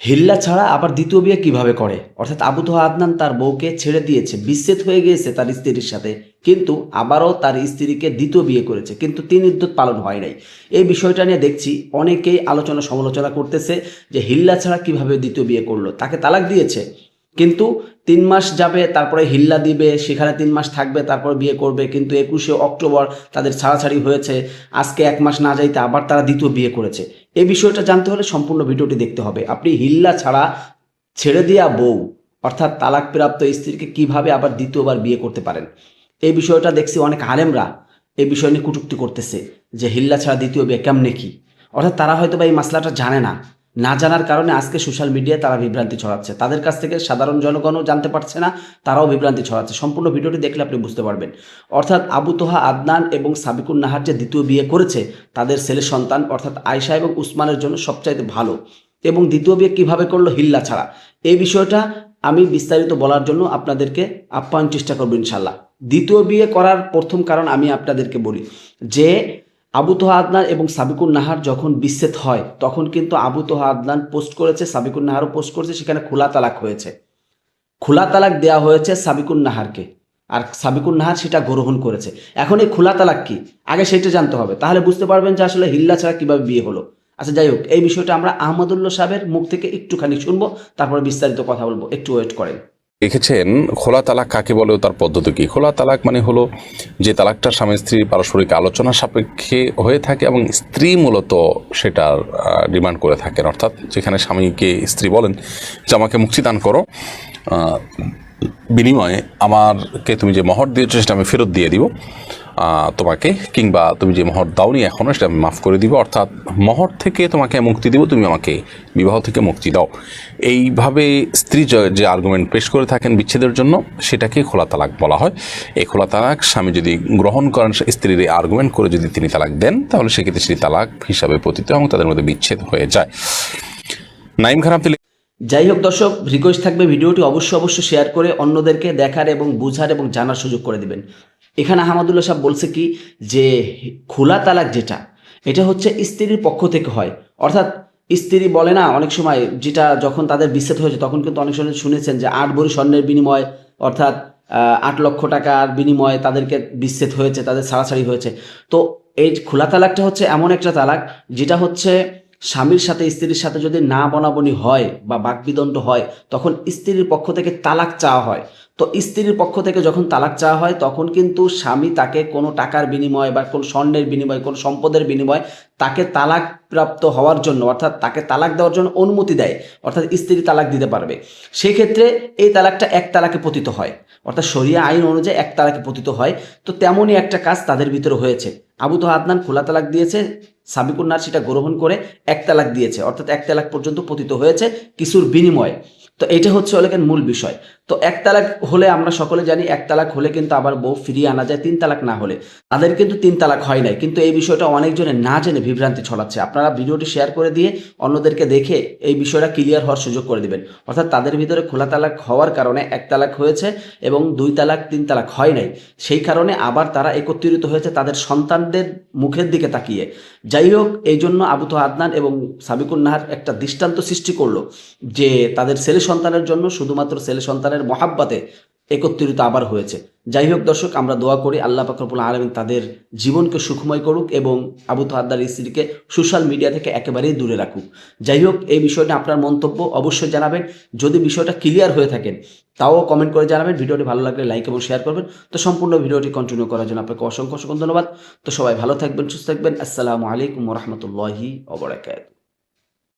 হিল্লা ছাড়া আবার দ্বিতীয় বিয়ে কীভাবে করে? অর্থাৎ আবু তোহা আদনান তার বউকে ছেড়ে দিয়েছে, বিচ্ছেদ হয়ে গিয়েছে তার স্ত্রীর সাথে। কিন্তু আবারও তার স্ত্রীকে দ্বিতীয় বিয়ে করেছে, কিন্তু তিন ইদ্যুৎ পালন হয় নাই। এই বিষয়টা নিয়ে দেখছি অনেকেই আলোচনা সমালোচনা করতেছে যে হিল্লা ছাড়া কীভাবে দ্বিতীয় বিয়ে করল, তাকে তালাক দিয়েছে? কিন্তু তিন মাস যাবে, তারপরে হিল্লা দিবে, সেখানে তিন মাস থাকবে, তারপর বিয়ে করবে। কিন্তু একুশে অক্টোবর তাদের ছাড়াছাড়ি হয়েছে। আজকে এক মাস না যাইতে আবার তারা দ্বিতীয় বিয়ে করেছে। এই বিষয়টা জানতে হলে সম্পূর্ণ ভিডিওটি দেখতে হবে। আপনি হিল্লা ছাড়া ছেড়ে দেওয়া বউ, অর্থাৎ তালাকপ্রাপ্ত স্ত্রীকে কীভাবে আবার দ্বিতীয়বার বিয়ে করতে পারেন? এই বিষয়টা দেখছি অনেক আলেমরা এই বিষয় নিয়ে কটূক্তি করতেছে যে হিল্লা ছাড়া দ্বিতীয় বিয়ে কেমনে কি? অর্থাৎ তারা হয়তো বা এই মাসলাটা জানে না। না জানার কারণে আজকে সোশ্যাল মিডিয়ায় তারা বিভ্রান্তি ছড়াচ্ছে। তাদের কাছ থেকে সাধারণ জনগণও জানতে পারছে না, তারাও বিভ্রান্তি ছড়াচ্ছে। সম্পূর্ণ ভিডিওটি দেখলে আপনি বুঝতে পারবেন। অর্থাৎ আবু তোহা আদনান এবং সাবিকুন নাহার যে দ্বিতীয় বিয়ে করেছে, তাদের ছেলে সন্তান অর্থাৎ আয়সা এবং উসমানের জন্য সবচাইতে ভালো। এবং দ্বিতীয় বিয়ে কীভাবে করল হিল্লা ছাড়া। এই বিষয়টা আমি বিস্তারিত বলার জন্য আপনাদেরকে আপ্যায়ন চেষ্টা করব ইনশাল্লাহ। দ্বিতীয় বিয়ে করার প্রথম কারণ আমি আপনাদেরকে বলি যে আবু তোহা আদনান এবং সাবিকুন নাহার যখন বিচ্ছেদ হয়, তখন কিন্তু আবু তোহা আদনান পোস্ট করেছে, সাবিকুন নাহারও পোস্ট করেছে, সেখানে খোলা তালাক হয়েছে। খোলা তালাক দেওয়া হয়েছে সাবিকুন নাহারকে, আর সাবিকুন নাহার সেটা গ্রহণ করেছে। এখন এই খোলা তালাক কি? আগে সেটা জানতে হবে। তাহলে বুঝতে পারবেন যে আসলে হিল্লা ছাড়া কীভাবে বিয়ে হলো। আচ্ছা যাই হোক, এই বিষয়টা আমরা আহমদুল্লাহ সাহেবের মুখ থেকে একটুখানি শুনব, তারপরে বিস্তারিত কথা বলব। একটু ওয়েট করেন। লিখেছেন, খোলা তালাক কাকে বলে তার পদ্ধতি কি? খোলা তালাক মানে হলো যে তালাকটা স্বামী স্ত্রীর পারস্পরিক আলোচনা সাপেক্ষে হয়ে থাকে এবং স্ত্রী মূলত সেটার ডিমান্ড করে থাকেন। অর্থাৎ যেখানে স্বামীকে স্ত্রী বলেন, যে আমাকে মুক্তি দান করো বিনিময়ে আমারকে তুমি যে মহর দিয়েছ সেটা আমি ফেরত দিয়ে দিব। তোমাকে কিংবা তুমি যে মহর দাওনি এখনও সেটা আমি মাফ করে দিব, অর্থাৎ মহর থেকে তোমাকে মুক্তি দিব, তুমি আমাকে বিবাহ থেকে মুক্তি দাও। এইভাবে স্ত্রী যে- আর্গুমেন্ট পেশ করে থাকেন বিচ্ছেদের জন্য, সেটাকে খোলা তালাক বলা হয়। এই খোলা তালাক স্বামী যদি গ্রহণ করেন স্ত্রীর এই আর্গুমেন্ট করে যদি তিনি তালাক দেন, তাহলে সেক্ষেত্রে সেটি তালাক হিসাবে পতিত এবং তাদের মধ্যে বিচ্ছেদ হয়ে যায়। নাইম আপনি যাই হোক দর্শক রিকোয়েস্ট থাকবে ভিডিওটি অবশ্যই অবশ্যই শেয়ার করে অন্যদেরকে দেখার এবং বুঝার এবং জানার সুযোগ করে দিবেন। এখানে আহমদুল্লাহ সাহেব বলছে কি? যে খোলা তালাক যেটা, এটা হচ্ছে স্ত্রীর পক্ষ থেকে হয়। অর্থাৎ স্ত্রী বলে না, অনেক সময় যেটা যখন তাদের বিচ্ছেদ হয়েছে, তখন কিন্তু অনেক সময় শুনেছেন যে আট ভরি স্বর্ণের বিনিময়, অর্থাৎ আট লক্ষ টাকার বিনিময়ে তাদেরকে বিচ্ছেদ হয়েছে, তাদের ছাড়াছাড়ি হয়েছে। তো এই খোলা তালাকটা হচ্ছে এমন একটা তালাক, যেটা হচ্ছে স্বামীর সাথে, স্ত্রীর সাথে যদি না বনাবনি হয় বা বাকবিদণ্ড হয়, তখন স্ত্রীর পক্ষ থেকে তালাক চাওয়া হয়। তো স্ত্রীর পক্ষ থেকে যখন তালাক চাওয়া হয়, তখন কিন্তু স্বামী তাকে কোনো টাকার বিনিময় বা কোনো স্বর্ণের বিনিময়ে, কোনো সম্পদের বিনিময়ে তাকে তালাক প্রাপ্ত হওয়ার জন্য, অর্থাৎ তাকে তালাক দেওয়ার জন্য অনুমতি দেয়। অর্থাৎ স্ত্রী তালাক দিতে পারবে। সেক্ষেত্রে এই তালাকটা এক তালাকে পতিত হয়। অর্থাৎ সরিয়া আইন অনুযায়ী এক তালাকে পতিত হয়। তো তেমনই একটা কাজ তাদের ভিতরে হয়েছে। আবু তো আদনান খোলা তালাক দিয়েছে সাবিকুন্নার সেটা গ্রহণ করে এক তালাক দিয়েছে। অর্থাৎ এক তালাক পর্যন্ত পতিত হয়েছে কিছুর বিনিময়ে। তো এটা হচ্ছে অনেকের মূল বিষয়। তো এক তালাক হলে আমরা সকলে জানি এক তালাক হলে কিন্তু আবার বউ ফিরিয়ে আনা যায়, তিন তালাক না হলে। তাদের কিন্তু তিন তালাক হয় নাই। কিন্তু এই বিষয়টা অনেকজনে না জেনে বিভ্রান্তি ছড়াচ্ছে। আপনারা ভিডিওটি শেয়ার করে দিয়ে অন্যদেরকে দেখে এই বিষয়টা ক্লিয়ার হওয়ার সুযোগ করে দিবেন। অর্থাৎ তাদের ভিতরে খোলা তালাক হওয়ার কারণে এক তালাক হয়েছে এবং দুই তালাক, তিন তালাক হয় নাই। সেই কারণে আবার তারা একত্রিত হয়েছে তাদের সন্তানদের মুখের দিকে তাকিয়ে। যাই হোক এই জন্য আবুত আদনান এবং সাবিকুন নাহার একটা দৃষ্টান্ত সৃষ্টি করল যে তাদের ছেলে সন্তানের জন্য শুধুমাত্র ছেলে সন্তানের মহাব্বাতে একত্রিত আবার হয়েছে। যাই হোক দর্শক, আমরা দোয়া করি আল্লাহ পাকরবুল আলমিন তাদের জীবনকে সুখময় করুক এবং আবু তাহাদ্দার স্ত্রীকে সোশ্যাল মিডিয়া থেকে একেবারেই দূরে রাখুক। যাই হোক, এই বিষয়টা আপনার মন্তব্য অবশ্যই জানাবেন। যদি বিষয়টা ক্লিয়ার হয়ে থাকেন, তাও কমেন্ট করে জানাবেন। ভিডিওটি ভালো লাগলে লাইক এবং শেয়ার করবেন। তো সম্পূর্ণ ভিডিওটি কন্টিনিউ করার জন্য আপনাকে অসংখ্য অসংখ্য ধন্যবাদ। তো সবাই ভালো থাকবেন, সুস্থ থাকবেন। আসসালামু আলাইকুম রহমতুল্লাহি ওবরাকাত